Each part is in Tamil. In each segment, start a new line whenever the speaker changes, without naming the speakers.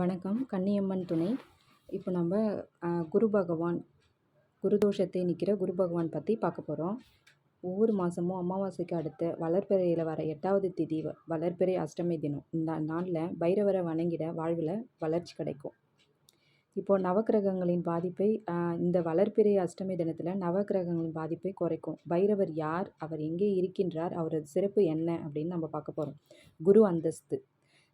வணக்கம். கன்னியம்மன் துணை. இப்போ நம்ம குரு பகவான் குருதோஷத்தை நிற்கிற குரு பகவான் பற்றி பார்க்க போகிறோம் ஒவ்வொரு மாதமும் அமாவாசைக்கு அடுத்த வளர்ப்பிறையில் வர எட்டாவது திதி வளர்பிறை அஷ்டமி தினம். இந்த நாளில் பைரவரை வணங்கிட வாழ்வில் வளர்ச்சி கிடைக்கும். இப்போது நவக்கிரகங்களின் பாதிப்பை இந்த வளர்ப்பிறை அஷ்டமி தினத்தில் நவக்கிரகங்களின் பாதிப்பை குறைக்கும். பைரவர் யார்? அவர் எங்கே இருக்கின்றார்? அவரது சிறப்பு என்ன? அப்படின்னு நம்ம பார்க்க போகிறோம் குரு அந்தஸ்து.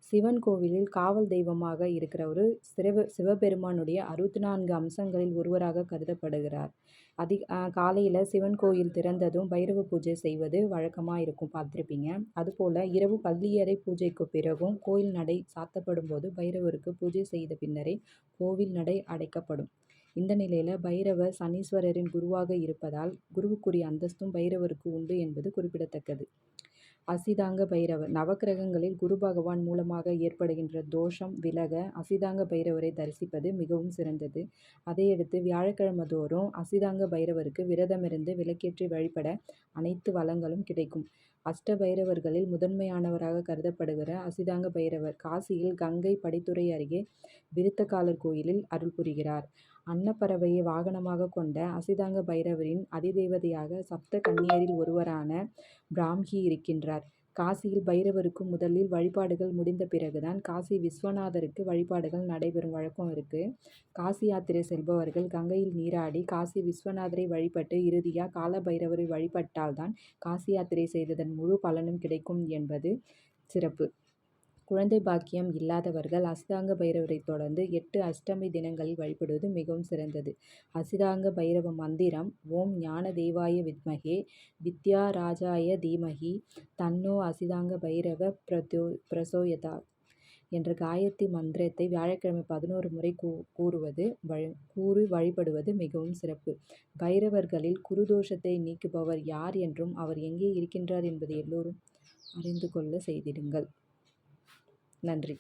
சிவன் கோவிலில் காவல் தெய்வமாக இருக்கிறவர் சிவ சிவபெருமானுடைய அறுபத்தி நான்கு அம்சங்களில் ஒருவராக கருதப்படுகிறார். அதி காலையில் சிவன் கோயில் திறந்ததும் பைரவ பூஜை செய்வது வழக்கமாக இருக்கும் பார்த்துருப்பீங்க. அதுபோல் இரவு பள்ளியறை பூஜைக்கு பிறகும் கோயில் நடை சாத்தப்படும் போது பைரவருக்கு பூஜை செய்த பின்னரே கோவில் நடை அடைக்கப்படும். இந்த நிலையில் பைரவர் சனீஸ்வரரின் குருவாக இருப்பதால் குருவுக்குரிய அந்தஸ்தும் பைரவருக்கு உண்டு என்பது குறிப்பிடத்தக்கது. அசிதாங்க பைரவர். நவக்கிரகங்களில் குரு பகவான் மூலமாக ஏற்படுகின்ற தோஷம் விலக அசிதாங்க பைரவரை தரிசிப்பது மிகவும் சிறந்தது. அதையடுத்து வியாழக்கிழமை தோறும் அசிதாங்க பைரவருக்கு விரதமிருந்து விளக்கேற்றி வழிபட அனைத்து வளங்களும் கிடைக்கும். அஷ்ட பைரவர்களில் முதன்மையானவராக கருதப்படுகிற அசிதாங்க பைரவர் காசியில் கங்கை படித்துறை அருகே விருத்தகாலர் கோயிலில் அருள் புரிகிறார். அன்னப்பறவையை வாகனமாக கொண்ட அசிதாங்க பைரவரின் அதிதேவதையாக சப்த கன்னியரில் ஒருவரான பிராம்ஹி இருக்கின்றார். காசியில் பைரவருக்கு முதலில் வழிபாடுகள் முடிந்த பிறகுதான் காசி விஸ்வநாதருக்கு வழிபாடுகள் நடைபெறும் வழக்கம் இருக்குது காசி யாத்திரை செல்பவர்கள் கங்கையில் நீராடி காசி விஸ்வநாதரை வழிபட்டு இறுதியாக கால பைரவரை வழிபட்டால்தான் காசி யாத்திரை செய்ததன் முழு பலனும் கிடைக்கும் என்பது சிறப்பு. குழந்தை பாக்கியம் இல்லாதவர்கள் அசிதாங்க பைரவரை தொடர்ந்து எட்டு அஷ்டமி தினங்களில் வழிபடுவது மிகவும் சிறந்தது. அசிதாங்க பைரவ மந்திரம் ஓம் ஞான தேவாய வித்மகே வித்யா ராஜாய தீமகி தன்னோ அசிதாங்க பைரவ பிரதோ பிரசோயதா என்ற காயத்ரி மந்திரத்தை வியாழக்கிழமை பதினோரு முறை கூ கூறுவது வழி கூறி வழிபடுவது மிகவும் சிறப்பு. பைரவர்களில் குருதோஷத்தை நீக்குபவர் யார் என்றும் அவர் எங்கே இருக்கின்றார் என்பதை எல்லோரும் அறிந்து கொள்ள செய்திடுங்கள். நன்றி.